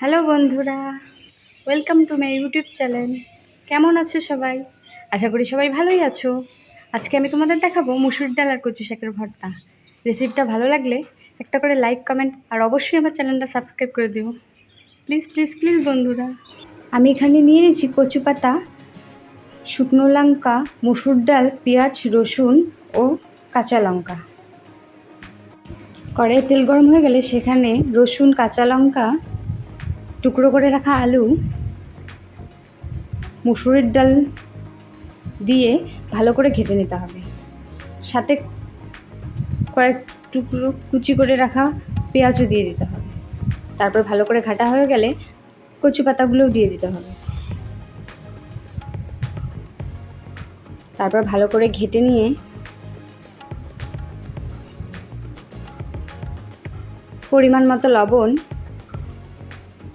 Hello বন্ধুরা welcome to my YouTube channel কেমন আছো সবাই? আশা করি সবাই ভালোই আছো। আজকে আমি তোমাদের দেখাবো মুসুর ডাল আর কচু শাকের ভর্তা। রেসিপিটা ভালো লাগলে একটা করে লাইক কমেন্ট আর অবশ্যই আমার চ্যানেলটা সাবস্ক্রাইব করে দিও। প্লিজ প্লিজ প্লিজ বন্ধুরা। আমি এখানে নিয়ে নিয়েছি কচু পাতা, শুকনো লঙ্কা, মুসুর ডাল, পেঁয়াজ, রসুন ও কাঁচা লঙ্কা। কড়াই তেল গরম হয়ে গেলে সেখানে রসুন, কাঁচা লঙ্কা টুকরো করে রাখা আলু, মুসুরের ডাল দিয়ে ভালো করে ঘেটে নিতে হবে। সাথে কয়েক টুকরো কুচি করে রাখা পেঁয়াজও দিয়ে দিতে হবে। তারপর ভালো করে ঘাটা হয়ে গেলে কচু পাতাগুলোও দিয়ে দিতে হবে। তারপর ভালো করে ঘেটে নিয়ে পরিমাণ মতো লবণ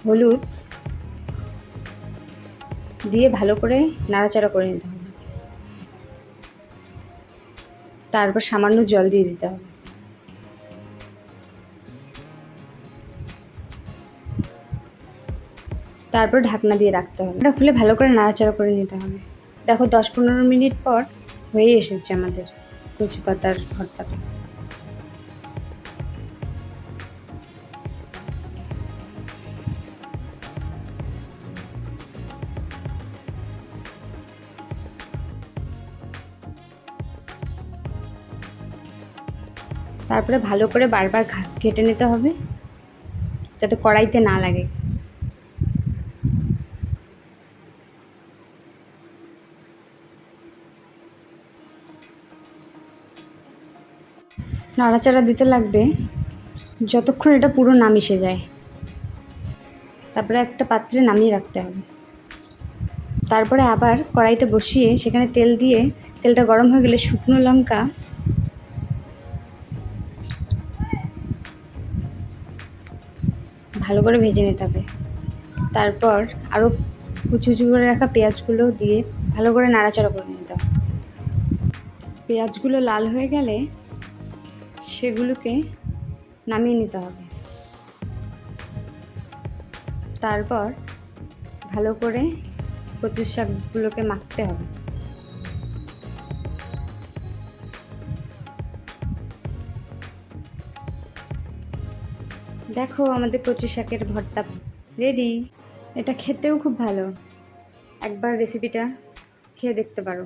হলুদ দিয়ে ভালো করে নাড়াচাড়া করে নিতে হবে। তারপর সামান্য জল দিয়ে দিতে হবে। তারপর ঢাকনা দিয়ে রাখতে হবে। এটা খুলে ভালো করে নাড়াচাড়া করে নিতে হবে। দেখো দশ পনেরো মিনিট পর হয়ে এসেছে আমাদের কচু পাতার ভর্তাটা। তারপরে ভালো করে বারবার ঘেটে নিতে হবে, যাতে কড়াইতে না লাগে। নাড়াচাড়া দিতে লাগবে, যতক্ষণ এটা পুরো না মিশে যায়। তারপরে একটা পাত্রে নামিয়ে রাখতে হবে। তারপরে আবার কড়াইটা বসিয়ে সেখানে তেল দিয়ে, তেলটা গরম হয়ে গেলে শুকনো লঙ্কা ভালো করে ভেজে নিতে হবে। তারপর আরও কুচু কুচু করে রাখা পেঁয়াজগুলো দিয়ে ভালো করে নাড়াচাড়া করে নিতে হবে। পেঁয়াজগুলো লাল হয়ে গেলে সেগুলোকে নামিয়ে নিতে হবে। তারপর ভালো করে কচুর শাকগুলোকে মাখতে হবে। দেখো আমাদের কচু শাকের ভর্তা রেডি এটা খেতেও খুব ভালো। একবার রেসিপিটা খেয়ে দেখতে পারো।